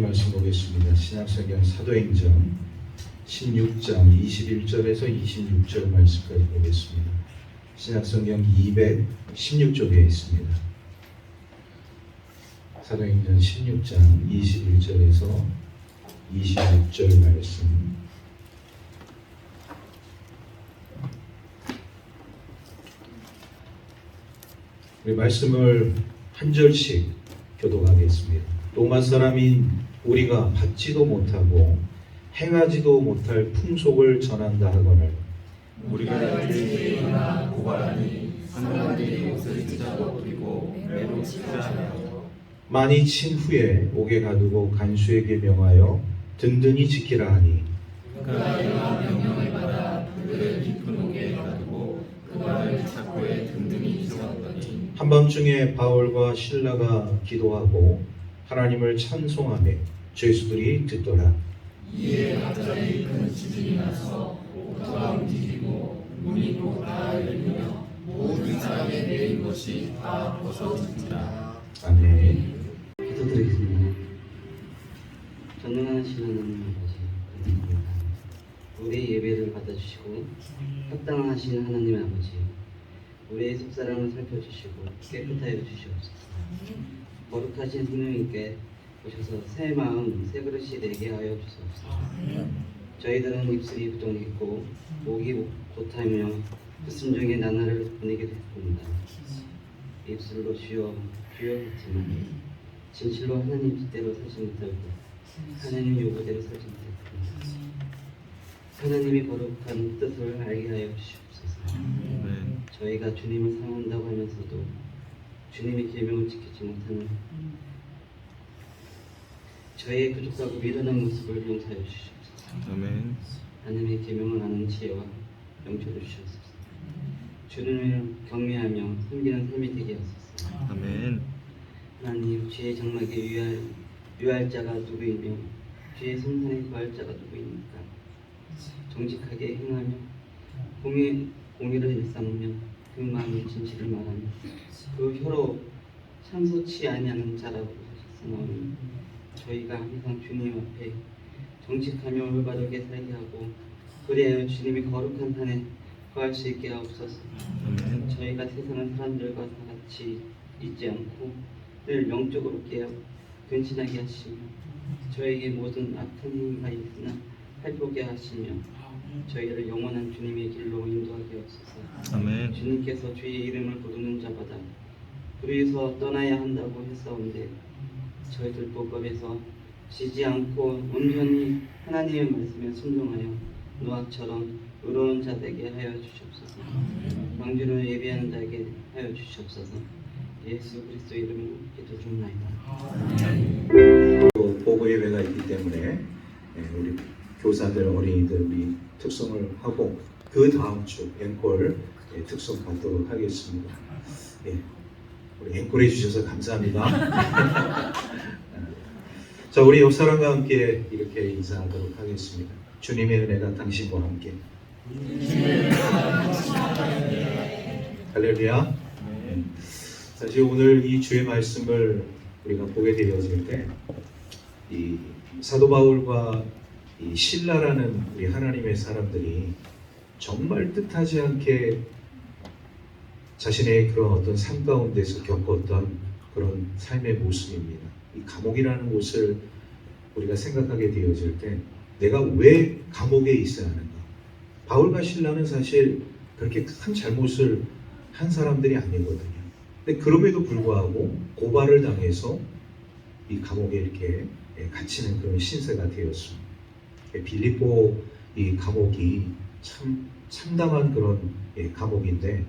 말씀 보겠습니다. 신약성경 사도행전 16장 21절에서 26절 말씀까지 보겠습니다. 신약성경 216쪽에 있습니다. 사도행전 16장 21절에서 26절 말씀. 우리 말씀을 한 절씩 교독하겠습니다. 로마 사람인 우리가 받지도 못하고 행하지도 못할 풍속을 전한다 하거늘. 우리가 죄인이나 고발하니 상관들이 옷을 찢어 버리고 매로 치하여 많이 친 후에 옥에 가두고 간수에게 명하여 든든히 지키라 하니. 그가 명령을 받아 그를 깊은 옥에 가두고 그 발을 착고에 든든히 세웠더니. 한밤중에 바울과 신라가 기도하고 하나님을 찬송하며 죄수들이 듣더라 이에 갑자기 큰 지진이 나서 옥토가 움직이고 문이 곧다 열리며 모든 사람의 매인 것이 다 벗어진지라 아멘 기도드리겠습니다. 전능하신 하나님 아버지 감사합니다. 우리 예배를 받아주시고 합당하신 하나님 아버지 우리의 속사람을 살펴주시고 깨끗하여 주시옵소서. 거룩하신 성령님께 오셔서 새 마음 새 그릇이 되게 하여 주옵소서. 저희들은 입술이 부정했고 목이 곧하며 그 심중에 나날을 보내게 됐습니다. 입술로 주여 주여 했지만 진실로 하나님 뜻대로 살지 못하고 하나님 요구대로 살지 못했습니다. 하나님이 거룩한 뜻을 알게 하여 주시옵소서. 저희가 주님을 사랑한다고 하면서도 주님의 계명을 지키지 못하는 저희의 부족하고 미련한 모습을 용서해 주시옵소서. 아멘 하나님의 계명을 아는 지혜와 영초를 주시옵소서. 주님을 경외하며 섬기는 삶이 되게 하소서. 아멘 하나님 주의 장막에 유할 유할 자가 누구이며 주의 성산에 구할 자가 누구입니까? 정직하게 행하며 공의 공의를 일삼으며 그 마음의 진실을 말하며 그 혀로 참소치 아니하는 자라고 하셨으니 저희가 항상 주님 앞에 정직하며 올바르게 살게 하고 그리하여 주님이 거룩한 산에 거할 수 있게 하옵소서. 저희가 세상의 사람들과 다 같이 있지 않고 늘 영적으로 깨어 근신하게 하시며 저에게 모든 악한 행위가 있으나 살보게 하시며 저희를 영원한 주님의 길로 인도하게 하소서. 아멘. 주님께서 주의 이름을 부르는 자마다 불의에서 떠나야 한다고 했사온데 저희들 복업에서 지지 않고 온전히 하나님의 말씀에 순종하여 노아처럼 의로운 자 되게 하여 주시옵소서. 왕주를 예배하는 자에게 하여 주시옵소서. 예수 그리스도 이름으로 기도 중나이다. 또 보고 예배가 있기 때문에 예, 우리 교사들 어린이들 우리 특송을 하고 그 다음 주 앵콜 예, 특송 갖도록 하겠습니다. 예, 우리 앵콜 해 주셔서 감사합니다. 자 우리 옆 사람과 함께 이렇게 인사하도록 하겠습니다. 주님의 은혜가 당신과 함께. 할렐루야. 예. 사실 오늘 이 주의 말씀을 우리가 보게 되어질 때, 이 사도 바울과 이 신라라는 우리 하나님의 사람들이 정말 뜻하지 않게 자신의 그런 어떤 삶 가운데서 겪었던 그런 삶의 모습입니다. 이 감옥이라는 곳을 우리가 생각하게 되어질 때, 내가 왜 감옥에 있어야 하는가? 바울과 신라는 사실 그렇게 큰 잘못을 한 사람들이 아니거든요. 근데 그럼에도 불구하고 고발을 당해서 이 감옥에 이렇게 예, 갇히는 그런 신세가 되었습니다. 예, 빌립보 이 감옥이 참 참담한 그런 예, 감옥인데,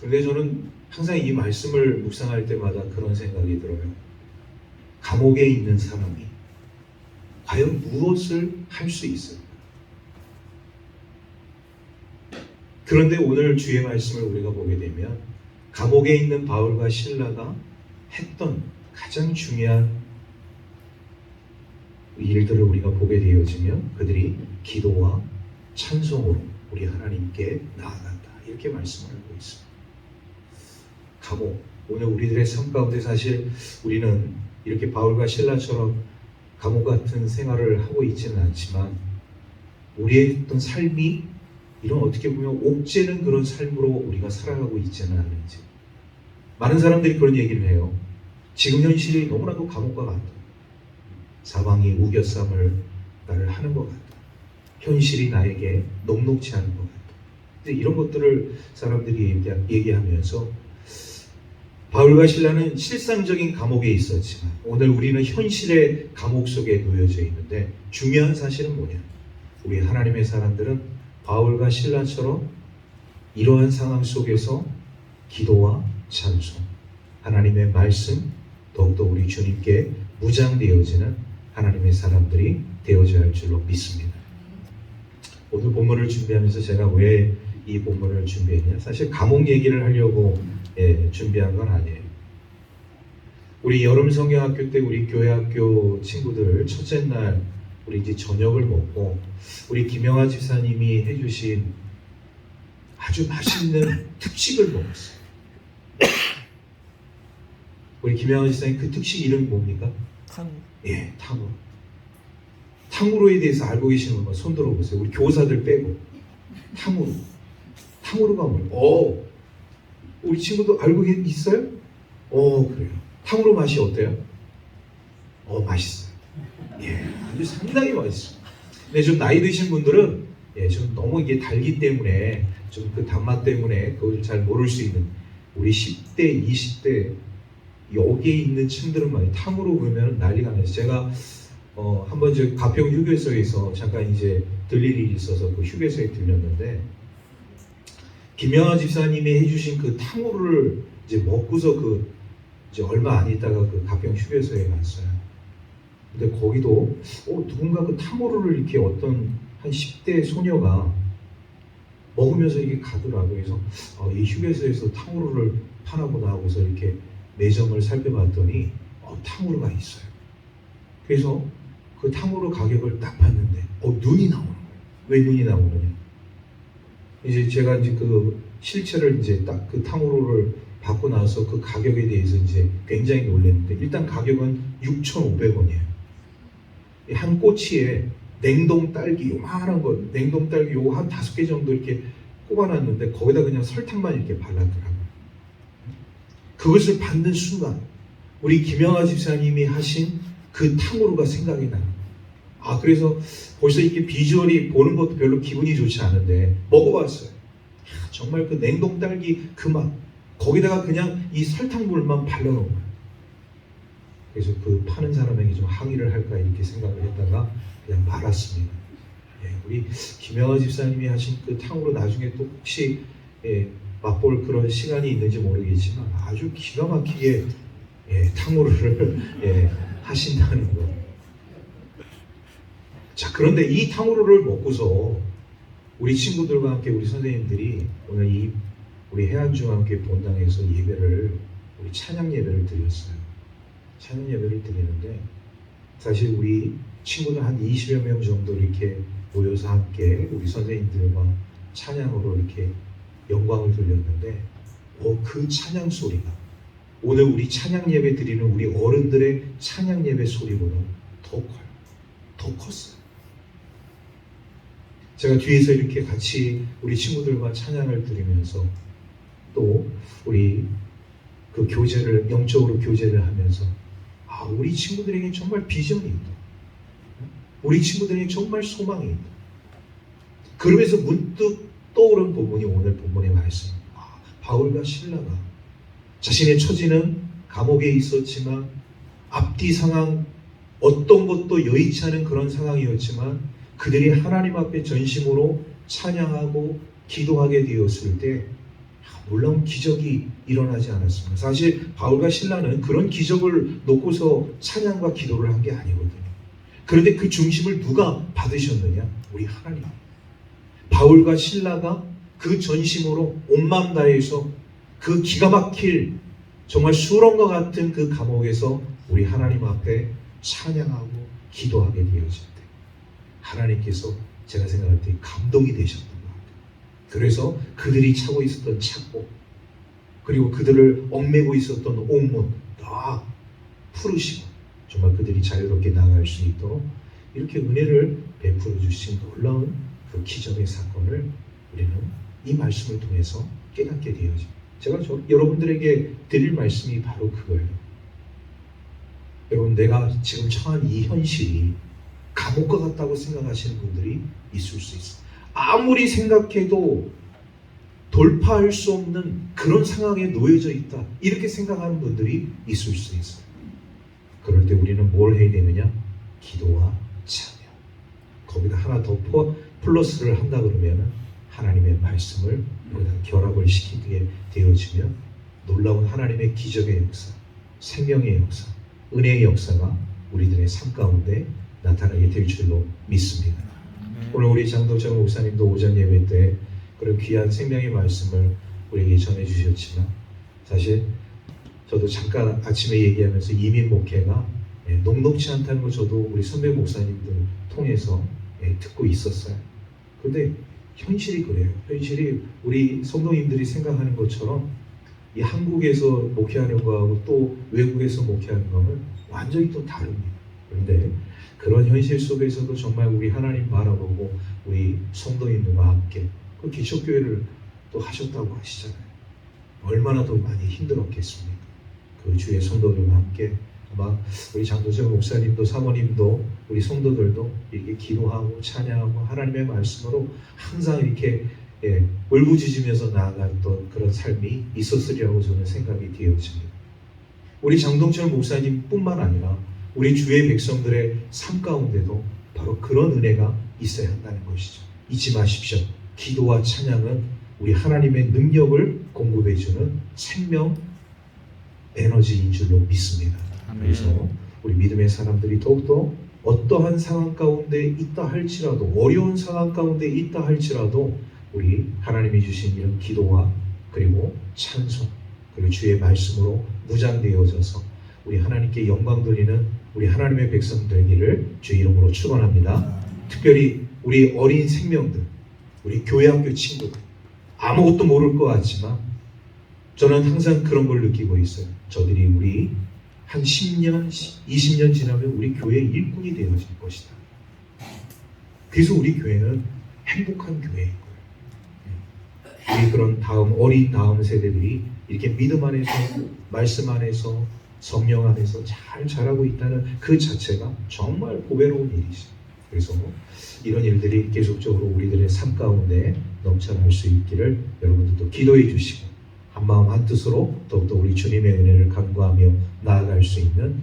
근데 저는 항상 이 말씀을 묵상할 때마다 그런 생각이 들어요. 감옥에 있는 사람이 과연 무엇을 할 수 있을까? 그런데 오늘 주의 말씀을 우리가 보게 되면 감옥에 있는 바울과 신라가 했던 가장 중요한 일들을 우리가 보게 되어지면 그들이 기도와 찬송으로 우리 하나님께 나아간다 이렇게 말씀을 하고 있습니다. 감옥 오늘 우리들의 삶 가운데 사실 우리는 이렇게 바울과 신라처럼 감옥 같은 생활을 하고 있지는 않지만 우리의 어떤 삶이 이런 어떻게 보면 옥죄는 그런 삶으로 우리가 살아가고 있지는 않은지 많은 사람들이 그런 얘기를 해요. 지금 현실이 너무나도 감옥과 같다. 사방이 우겨쌈을 나를 하는 것 같다. 현실이 나에게 녹록치 않은 것 같다. 이런 것들을 사람들이 얘기- 얘기하면서 바울과 신라는 실상적인 감옥에 있었지만 오늘 우리는 현실의 감옥 속에 놓여져 있는데 중요한 사실은 뭐냐? 우리 하나님의 사람들은 바울과 신라처럼 이러한 상황 속에서 기도와 찬송, 하나님의 말씀, 더욱더 우리 주님께 무장되어지는 하나님의 사람들이 되어져야 할 줄로 믿습니다. 오늘 본문을 준비하면서 제가 왜 이 본문을 준비했냐? 사실 감옥 얘기를 하려고 예, 준비한 건 아니에요. 우리 여름 성경학교 때 우리 교회 학교 친구들 첫째 날 우리 이제 저녁을 먹고 우리 김영아 집사님이 해주신 아주 맛있는 특식을 먹었어요. 우리 김영아 집사님 그 특식 이름이 뭡니까? 탕. 예, 탕후루. 탕후루에 대해서 알고 계시는 분만 손 들어 보세요. 우리 교사들 빼고. 탕후루. 탕후루가 뭐예요? 어, 우리 친구도 알고 있어요? 어, 그래요. 탕후루 맛이 어때요? 어, 맛있어요. 예, 아주 상당히 맛있어요. 근데 좀 나이 드신 분들은 예, 좀 너무 이게 달기 때문에 좀 그 단맛 때문에 그걸 잘 모를 수 있는 우리 10대, 20대 여기에 있는 층들은 많이 탕후루 그러면 난리가 나요. 제가 어, 한번 저 가평 휴게소에서 잠깐 이제 들릴 일이 있어서 그 휴게소에 들렸는데 김영아 집사님이 해주신 그 탕후루를 이제 먹고서 그 이제 얼마 안 있다가 그 가평 휴게소에 갔어요. 근데 거기도 어, 누군가 그 탕후루를 이렇게 어떤 한 10대 소녀가 먹으면서 이게 가더라고요. 그래서 어, 이 휴게소에서 탕후루를 파나보다 하고서 이렇게 매점을 살펴봤더니 어, 탕후루가 있어요. 그래서 그 탕후루 가격을 딱 봤는데 어, 눈이 나오는 거예요. 왜 눈이 나오느냐? 이제 제가 이제 그 실체를 이제 딱 그 탕후루를 받고 나서 그 가격에 대해서 이제 굉장히 놀랐는데 일단 가격은 6,500원이에요. 한 꼬치에 냉동 딸기 요만한 거 냉동 딸기 요한 다섯 개 정도 이렇게 꼽아놨는데 거기다 그냥 설탕만 이렇게 발랐더라고요. 그것을 받는 순간 우리 김영아 집사님이 하신 그 탕후루가 생각이 나요. 아 그래서 벌써 이렇게 비주얼이 보는 것도 별로 기분이 좋지 않은데 먹어봤어요. 야, 정말 그 냉동 딸기 그 맛 거기다가 그냥 이 설탕물만 발라놓은 거예요. 그래서 그 파는 사람에게 좀 항의를 할까 이렇게 생각을 했다가 그냥 말았습니다. 예, 우리 김영아 집사님이 하신 그 탕후루 나중에 또 혹시 예, 맛볼 그런 시간이 있는지 모르겠지만 아주 기가 막히게 예, 탕후루를 예, 하신다는 거. 자 그런데 이 탕후루를 먹고서 우리 친구들과 함께 우리 선생님들이 오늘 이 우리 해안중앙교회 본당에서 예배를 우리 찬양 예배를 드렸어요. 찬양 예배를 드리는데 사실 우리 친구들 한 20여 명 정도 이렇게 모여서 함께 우리 선생님들과 찬양으로 이렇게 영광을 돌렸는데 어, 그 찬양 소리가 오늘 우리 찬양 예배 드리는 우리 어른들의 찬양 예배 소리보다 더 커요. 더 컸어요. 제가 뒤에서 이렇게 같이 우리 친구들과 찬양을 드리면서 또 우리 그 교제를 영적으로 교제를 하면서 아 우리 친구들에게 정말 비전이 있다. 우리 친구들에게 정말 소망이 있다. 그러면서 문득 떠오른 부분이 오늘 본문의 말씀. 아, 바울과 신라가 자신의 처지는 감옥에 있었지만 앞뒤 상황 어떤 것도 여의치 않은 그런 상황이었지만 그들이 하나님 앞에 전심으로 찬양하고 기도하게 되었을 때 아, 놀라운 기적이 일어나지 않았습니다. 사실 바울과 신라는 그런 기적을 놓고서 찬양과 기도를 한 게 아니거든요. 그런데 그 중심을 누가 받으셨느냐? 우리 하나님. 바울과 신라가 그 전심으로 온 마음 다해서 그 기가 막힐 정말 수렁과 같은 그 감옥에서 우리 하나님 앞에 찬양하고 기도하게 되어질 때 하나님께서 제가 생각할 때 감동이 되셨던 것 같아요. 그래서 그들이 차고 있었던 착복 그리고 그들을 얽매고 있었던 옥문 다 풀으시고 정말 그들이 자유롭게 나아갈 수 있도록 이렇게 은혜를 베풀어 주신 놀라운 그 기적의 사건을 우리는 이 말씀을 통해서 깨닫게 되어집니다. 제가 저, 여러분들에게 드릴 말씀이 바로 그거예요. 여러분 내가 지금 처한 이 현실이 감옥과 같다고 생각하시는 분들이 있을 수 있어요. 아무리 생각해도 돌파할 수 없는 그런 상황에 놓여져 있다. 이렇게 생각하는 분들이 있을 수 있어요. 그럴 때 우리는 뭘 해야 되느냐? 기도와 찬양. 거기다 하나 더 포, 플러스를 한다 그러면 하나님의 말씀을 여기다 결합을 시키게 되어지면 놀라운 하나님의 기적의 역사, 생명의 역사, 은혜의 역사가 우리들의 삶 가운데 나타나게 될 줄로 믿습니다. 오늘 우리 장도정 목사님도 오전 예배 때 그런 귀한 생명의 말씀을 우리에게 전해 주셨지만 사실 저도 잠깐 아침에 얘기하면서 이민 목회가 예, 녹록치 않다는 걸 저도 우리 선배 목사님들 통해서 예, 듣고 있었어요. 근데 현실이 그래요. 현실이 우리 성도님들이 생각하는 것처럼 이 한국에서 목회하는 거하고 또 외국에서 목회하는 거는 완전히 또 다릅니다. 그런데 그런 현실 속에서도 정말 우리 하나님 바라보고 우리 성도님들과 함께 그 기초교회를 또 하셨다고 하시잖아요. 얼마나 더 많이 힘들었겠습니까? 그 주의 성도들과 함께 아마 우리 장도정 목사님도 사모님도 우리 성도들도 이렇게 기도하고 찬양하고 하나님의 말씀으로 항상 이렇게 예, 울부짖으면서 나아갔던 그런 삶이 있었으리라고 저는 생각이 되어집니다. 우리 장동철 목사님뿐만 아니라 우리 주의 백성들의 삶 가운데도 바로 그런 은혜가 있어야 한다는 것이죠. 잊지 마십시오. 기도와 찬양은 우리 하나님의 능력을 공급해주는 생명 에너지인 줄로 믿습니다. 그래서 우리 믿음의 사람들이 더욱더 어떠한 상황 가운데 있다 할지라도 어려운 상황 가운데 있다 할지라도 우리 하나님이 주신 이런 기도와 그리고 찬송 그리고 주의 말씀으로 무장되어져서 우리 하나님께 영광 돌리는 우리 하나님의 백성 되기를 주의 이름으로 축원합니다. 특별히 우리 어린 생명들, 우리 교회 학교 친구들 아무것도 모를 것 같지만 저는 항상 그런 걸 느끼고 있어요. 저들이 우리 한 10년, 20년 지나면 우리 교회의 일꾼이 되어질 것이다. 그래서 우리 교회는 행복한 교회인 거예요. 우리 그런 다음 어린 다음 세대들이 이렇게 믿음 안에서 말씀 안에서 성령 안에서 잘 자라고 있다는 그 자체가 정말 보배로운 일이죠. 그래서 이런 일들이 계속적으로 우리들의 삶 가운데 넘쳐날 수 있기를 여러분들도 기도해 주시고 한마음 한뜻으로 더욱더 우리 주님의 은혜를 간구하며 나아갈 수 있는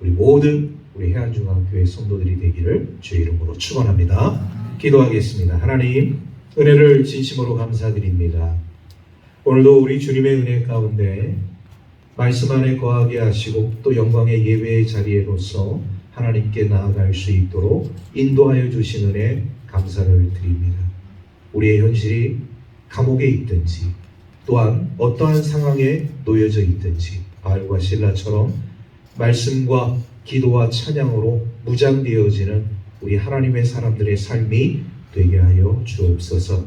우리 모든 우리 해안중앙교회 성도들이 되기를 주의 이름으로 축원합니다. 기도하겠습니다. 하나님 은혜를 진심으로 감사드립니다. 오늘도 우리 주님의 은혜 가운데 말씀 안에 거하게 하시고 또 영광의 예배의 자리에로서 하나님께 나아갈 수 있도록 인도하여 주신 은혜 감사를 드립니다. 우리의 현실이 감옥에 있든지 또한 어떠한 상황에 놓여져 있든지 바알과 신라처럼 말씀과 기도와 찬양으로 무장되어지는 우리 하나님의 사람들의 삶이 되게 하여 주옵소서.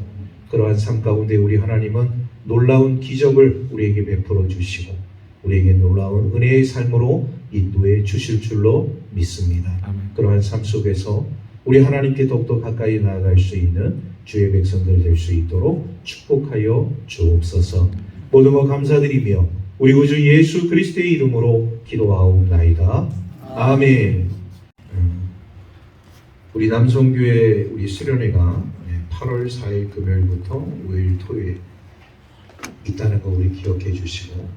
그러한 삶 가운데 우리 하나님은 놀라운 기적을 우리에게 베풀어 주시고 우리에게 놀라운 은혜의 삶으로 인도해 주실 줄로 믿습니다. 그러한 삶 속에서 우리 하나님께 더욱더 가까이 나아갈 수 있는 주의 백성들 될 수 있도록 축복하여 주옵소서. 모든 것 감사드리며 우리 구주 예수 그리스도의 이름으로 기도하옵나이다. 아멘. 음, 우리 남성교회 우리 수련회가 8월 4일 금요일부터 5일 토요일 있다는 거 우리 기억해 주시고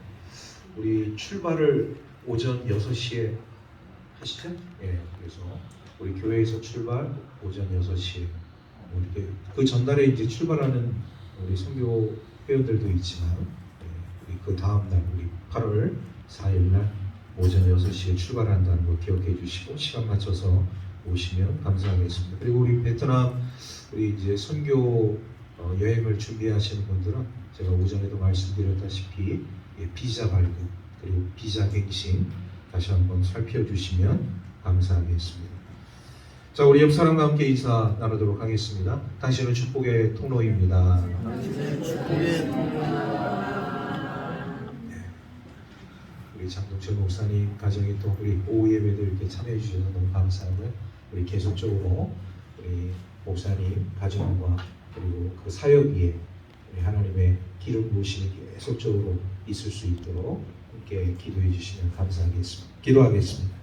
우리 출발을 오전 6시에 하시죠? 예, 그래서 우리 교회에서 출발 오전 6시에 이렇게 그 전날에 이제 출발하는 우리 선교 회원들도 있지만 예, 우리 그 다음 날 우리 8월 4일 날 오전 6시에 출발한다는 거 기억해 주시고 시간 맞춰서 오시면 감사하겠습니다. 그리고 우리 베트남 우리 이제 선교 어, 여행을 준비하시는 분들은 제가 오전에도 말씀드렸다시피 예, 비자 발급 그리고 비자 갱신 다시 한번 살펴주시면 감사하겠습니다. 자, 우리 옆 사람과 함께 인사 나누도록 하겠습니다. 당신은 축복의 통로입니다. 네. 우리 우리 장동철 목사님 가정이 또 우리 오후 예배도 이렇게 참여해 주셔서 너무 감사하고요. 우리 계속적으로 우리 목사님 가정과 그리고 그 사역 위에 우리 하나님의 기름 부으심이 계속적으로 있을 수 있도록 함께 기도해 주시면 감사하겠습니다. 기도하겠습니다.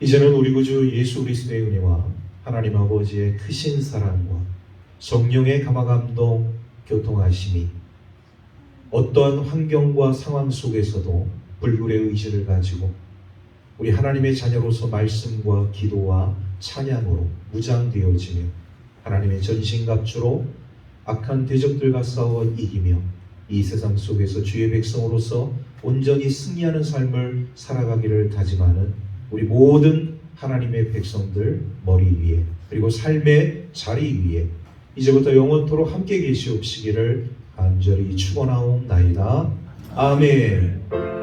이제는 우리 구주 예수 그리스도의 은혜와 하나님 아버지의 크신 사랑과 성령의 감화 감동 교통하심이 어떠한 환경과 상황 속에서도 불굴의 의지를 가지고 우리 하나님의 자녀로서 말씀과 기도와 찬양으로 무장되어지며 하나님의 전신갑주로 악한 대적들과 싸워 이기며 이 세상 속에서 주의 백성으로서 온전히 승리하는 삶을 살아가기를 다짐하는 우리 모든 하나님의 백성들 머리 위에 그리고 삶의 자리 위에 이제부터 영원토록 함께 계시옵시기를 간절히 축원하옵나이다. 아멘.